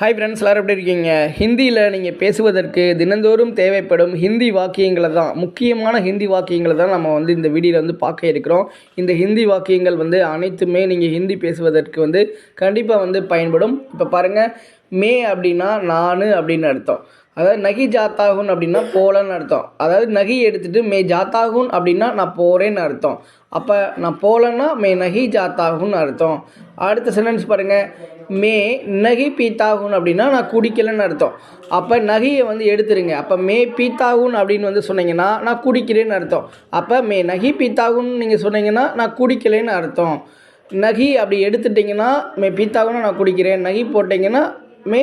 Hi friends எல்லோரும் எப்படி இருக்கீங்க? ஹிந்தியில் நீங்கள் பேசுவதற்கு தினந்தோறும் தேவைப்படும் ஹிந்தி வாக்கியங்களை தான் முக்கியமான ஹிந்தி வாக்கியங்களை தான் நம்ம வந்து இந்த வீடியோவில் வந்து பார்க்க இருக்கிறோம். இந்த ஹிந்தி வாக்கியங்கள் வந்து அனைத்துமே நீங்கள் ஹிந்தி பேசுவதற்கு வந்து கண்டிப்பாக வந்து பயன்படும். இப்போ பாருங்கள் மே அப்படின்னா நான் அப்படின்னு அர்த்தம். அதாவது நகி ஜாத்தாகுன் அப்படின்னா போலன்னு அர்த்தம். அதாவது நகி எடுத்துகிட்டு மே ஜாத்தாகுன் அப்படின்னா நான் போகிறேன்னு அர்த்தம். அப்போ நான் போகலன்னா மே நகி ஜாத்தாகுன்னு அர்த்தம். அடுத்த சென்டென்ஸ் பாருங்கள் மே நகி பீத்தாகுன் அப்படின்னா நான் குடிக்கலைன்னு அர்த்தம். அப்போ நகியை வந்து எடுத்துருங்க. அப்போ மே பீத்தாகுன் அப்படின்னு வந்து சொன்னீங்கன்னா நான் குடிக்கிறேன்னு அர்த்தம். அப்போ மே நகி பீத்தாகுன்னு நீங்கள் சொன்னீங்கன்னா நான் குடிக்கலைன்னு அர்த்தம். நகி அப்படி எடுத்துட்டிங்கன்னா மே பீத்தாகுன்னா நான் குடிக்கிறேன். நகி போட்டிங்கன்னா மே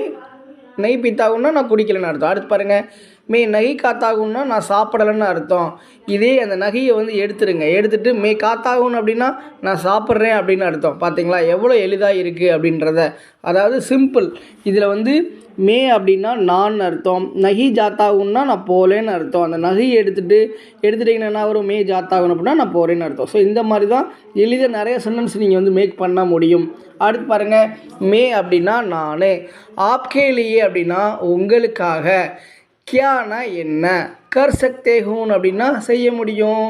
நெய் பித்தாகும்னா நான் குடிக்கலைன்னு அர்த்தம். அடுத்து பாருங்கள் மே நகை காத்தாகும்னா நான் சாப்பிடலைன்னு அர்த்தம். இதே அந்த நகையை வந்து எடுத்துருங்க. எடுத்துட்டு மே காத்தாகும் அப்படின்னா நான் சாப்பிட்றேன் அப்படின்னு அர்த்தம். பார்த்தீங்களா எவ்வளோ எளிதாக இருக்குது அப்படின்றத. அதாவது சிம்பிள். இதில் வந்து மே அப்படின்னா நான் அர்த்தம். நகி ஜாத்தாகும்னா நான் போகலேன்னு அர்த்தம். அந்த நகையை எடுத்துகிட்டு எடுத்துட்டிங்கன்னா என்ன வரும் மே ஜாத்தாகணும் அப்படின்னா நான் போகிறேன்னு அர்த்தம். ஸோ இந்த மாதிரி தான் எளிதாக நிறைய சென்டென்ஸ் நீங்கள் வந்து மேக் பண்ண முடியும். அடுத்து பாருங்கள் மே அப்படின்னா நான். ஆப்கேலியே அப்படின்னா உங்களுக்காக. கியானா என்ன? கர் சக்தே ஹூன் அப்படின்னா செய்ய முடியும்.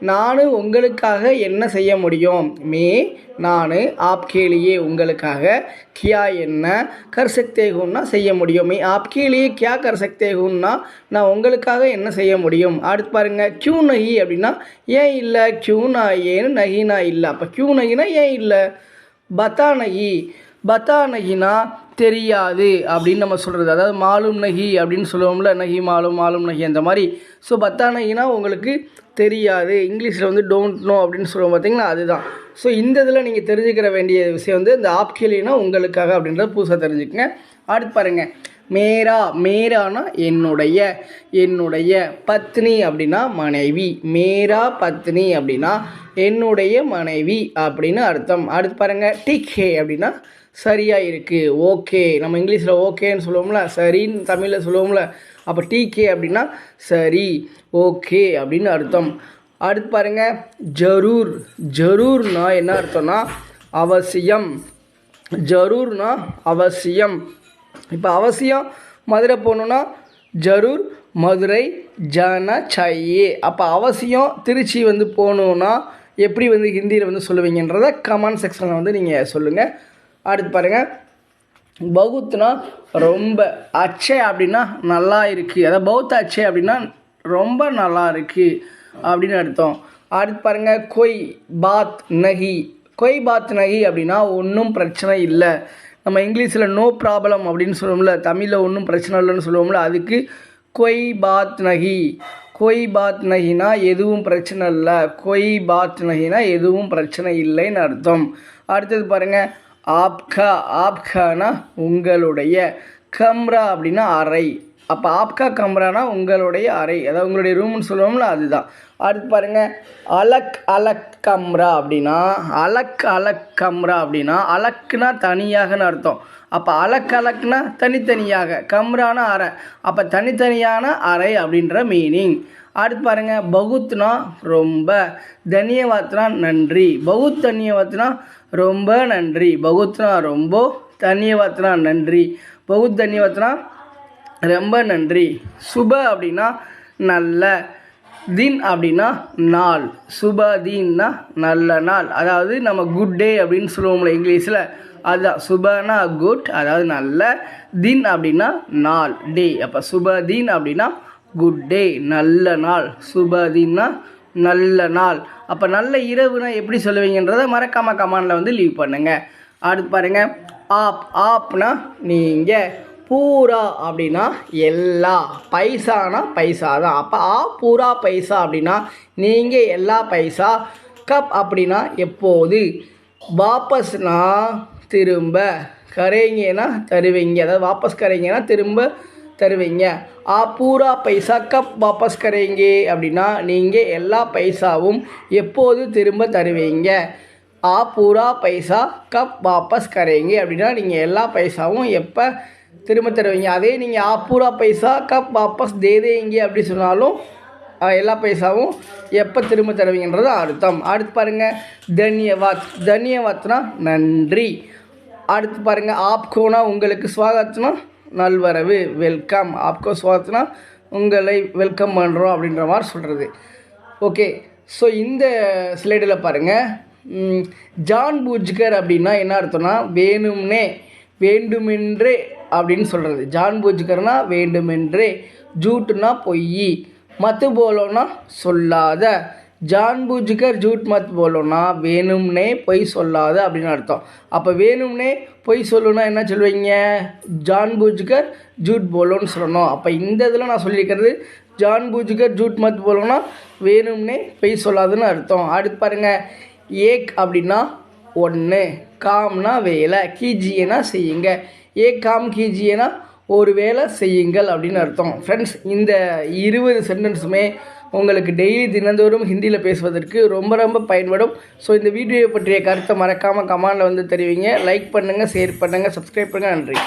நான் உங்களுக்காக என்ன செய்ய முடியும்? மே நான் ஆப்கேலியே உங்களுக்காக கியா என்ன? கர் சக்தே ஹூன்னா செய்ய முடியும். மே ஆப்கேலியே கியா கர் சக்தே ஹூன்னா நான் உங்களுக்காக என்ன செய்ய முடியும்? அடுத்து பாருங்கள் கியூ நகி அப்படின்னா ஏன் இல்லை? கியூ நான் ஏன்னு நகினா இல்லை? அப்போ கியூ நகினா ஏன் இல்லை? பத்தா நகி. பத்தா நகினா தெரியாது அப்படின்னு நம்ம சொல்கிறது அதாவது மாலும் நகி அப்படின்னு சொல்லுவோம்ல நகி மாலும் மாலும் நகி அந்த மாதிரி. ஸோ பத்தா நகினா உங்களுக்கு தெரியாது. இங்கிலீஷில் வந்து டோன்ட் நோ அப்படின்னு சொல்லுவோம் பார்த்தீங்கன்னா அதுதான். ஸோ இந்த இதில் நீங்கள் தெரிஞ்சுக்கிற வேண்டிய விஷயம் வந்து இந்த ஆப்கேலினா உங்களுக்காக அப்படின்றத புதுசாக தெரிஞ்சுக்கங்க. அடுத்து பாருங்கள் மேரா மேரானா என்னுடைய என்னுடைய பத்னி அப்படின்னா மனைவி. மேரா பத்னி அப்படின்னா என்னுடைய மனைவி அப்படின்னு அர்த்தம். அடுத்து பாருங்கள் டிகே அப்படின்னா சரியாக இருக்குது ஓகே. நம்ம இங்கிலீஷில் ஓகேன்னு சொல்லுவோம்ல சரின்னு தமிழில் சொல்லுவோம்ல அப்போ டிகே அப்படின்னா சரி ஓகே அப்படின்னு அர்த்தம். அடுத்து பாருங்கள் ஜரூர். ஜரூர்னா என்ன அர்த்தம்னா அவசியம். ஜரூர்னா அவசியம். இப்போ அவசியம் மதுரை போகணுன்னா ஜரூர் மதுரை ஜன சாயே அப்போ அவசியம் திருச்சி வந்து போகணுன்னா எப்படி வந்து ஹிந்தியில் வந்து சொல்லுவீங்கன்றத கமெண்ட் செக்ஷனில் வந்து நீங்கள் சொல்லுங்கள் அடுத்து பாருங்கள் பௌத்துனா ரொம்ப அச்சை அப்படின்னா நல்லா இருக்குது அதாவது பௌத்த அச்சை அப்படின்னா ரொம்ப நல்லா இருக்குது அப்படின்னு அர்த்தம். அடுத்து பாருங்கள் கொய் பாத் நகி. கொய் பாத் நகி அப்படின்னா ஒன்றும் பிரச்சனை இல்லை. நம்ம இங்கிலீஷில் நோ ப்ராப்ளம் அப்படின்னு சொல்லுவோம்ல தமிழில் ஒன்றும் பிரச்சனை இல்லைன்னு சொல்லுவோம்ல அதுக்கு கொய் பாத் நகி. கொய் பாத் நகினா எதுவும் பிரச்சனை இல்லை. கொய் பாத் நகினா எதுவும் பிரச்சனை இல்லைன்னு அர்த்தம். அடுத்தது பாருங்கள் ஆப்கா ஆப்கானா உங்களுடைய கம்ரா அப்படின்னா அறை. அப்போ ஆப்கா கம்ரானா உங்களுடைய அறை. அதாவது உங்களுடைய ரூம்னு சொல்லுவோம்ல அதுதான். அடுத்து பாருங்கள் அலக் அலக் கம்ரா அப்படின்னா அலக் அலக் கம்ரா அப்படின்னா அலக்குனா தனியாகன்னு அர்த்தம். அப்போ அலக் அலக்னா தனித்தனியாக கம்ரான அறை. அப்போ தனித்தனியான அறை அப்படின்ற மீனிங் அடுத்து பாருங்கள் பகுத்னா ரொம்ப. தன்யவாத்னா நன்றி. பகுத் தன்யவாத்னா ரொம்ப நன்றி. பகுத்னா ரொம்ப தன்யவாத்னா நன்றி. பகுத் தன்யவாத்னா ரொம்ப நன்றி. சுப அப்படின்னா நல்ல தின் அப்படின்னா நாள். சுப தீன்னா நல்ல நாள். அதாவது நம்ம குட் டே அப்படின்னு சொல்லுவோம்ல இங்கிலீஷில். அதுதான் சுபனா குட் அதாவது நல்ல தின் அப்படின்னா நாள் டே அப்போ சுப தீன் அப்படின்னா குட் டே நல்ல நாள். சுபதின்னா நல்ல நாள். அப்போ நல்ல இரவுனா எப்படி சொல்லுவீங்கன்றதை மறக்காமல் கமாண்டில் வந்து லீவ் பண்ணுங்கள் அடுத்து பாருங்கள் ஆப் ஆப்னா நீங்கள் பூரா அப்படின்னா எல்லா பைசானா பைசா தான் அப்போ ஆ பூரா பைசா அப்படின்னா நீங்கள் எல்லா பைசா கப் அப்படின்னா எப்போது? வாபஸ்னா திரும்ப. கரைங்கன்னா தருவீங்க. அதாவது வாபஸ் கரைங்கன்னா திரும்ப தருவீங்க. ஆ பூரா பைசா கப் வாபஸ் கரேங்கே அப்படின்னா நீங்கள் எல்லா பைசாவும் எப்போது திரும்ப தருவீங்க? ஆ பூரா பைசா கப் வாபஸ் கரேங்க அப்படின்னா நீங்கள் எல்லா பைசாவும் எப்போ திரும்ப தருவீங்க? அதே நீங்கள் ஆ பூரா பைசா கப் வாபஸ் தேதேங்க அப்படி சொன்னாலும் எல்லா பைசாவும் எப்போ திரும்ப தருவீங்கன்றது அர்த்தம். அடுத்து பாருங்கள் தன்யவாத் தன்யவாத்னா நன்றி. அடுத்து பாருங்கள் ஆப்கோனா உங்களுக்கு ஸ்வாகத்னா நல்வரவு வெல்கம் ஆப்கோ ஸ்வாகத்னா உங்களை வெல்கம் பண்ணுறோம் அப்படின்ற மாதிரி சொல்கிறது ஓகே ஸோ இந்த ஸ்லைடில் பாருங்கள் ஜான் பூஜ்கர் அப்படின்னா என்ன அர்த்தம்னா வேணும்னே வேண்டுமென்றே அப்படின்னு சொல்கிறது ஜான் பூஜ்கர்னா வேண்டுமென்றே ஜூட்டுனா பொய் மத்து போலோன்னா சொல்லாத. ஜான்பூஜிக்கர் ஜூட் மத் போலோன்னா வேணும்னே பொய் சொல்லாது அப்படின்னு அர்த்தம். அப்போ வேணும்னே பொய் சொல்லுன்னா என்ன சொல்லுவீங்க? ஜான் பூஜ்கர் ஜூட் போலோன்னு சொல்லணும். அப்போ இந்த இதில் நான் சொல்லியிருக்கிறது ஜான்பூஜிக்கர் ஜூட் மத் போலோன்னா வேணும்னே பொய் சொல்லாதுன்னு அர்த்தம். அடுத்து பாருங்கள் ஏக் அப்படின்னா ஒன்று காம்னா வேலை. கீஜியனா செய்யுங்க. ஏ காம் கீஜியனா ஒரு வேலை செய்யுங்கள் அப்படின்னு அர்த்தம். ஃப்ரெண்ட்ஸ் இந்த இருபது சென்டென்ஸுமே உங்களுக்கு டெய்லி தினந்தோறும் ஹிந்தியில் பேசுவதற்கு ரொம்ப ரொம்ப பயன்படும். ஸோ இந்த வீடியோ பற்றிய கருத்தை மறக்காமல் கமெண்டில் வந்து தெரிவிங்க. லைக் பண்ணுங்கள் ஷேர் பண்ணுங்கள் சப்ஸ்கிரைப் பண்ணுங்கள் நன்றி.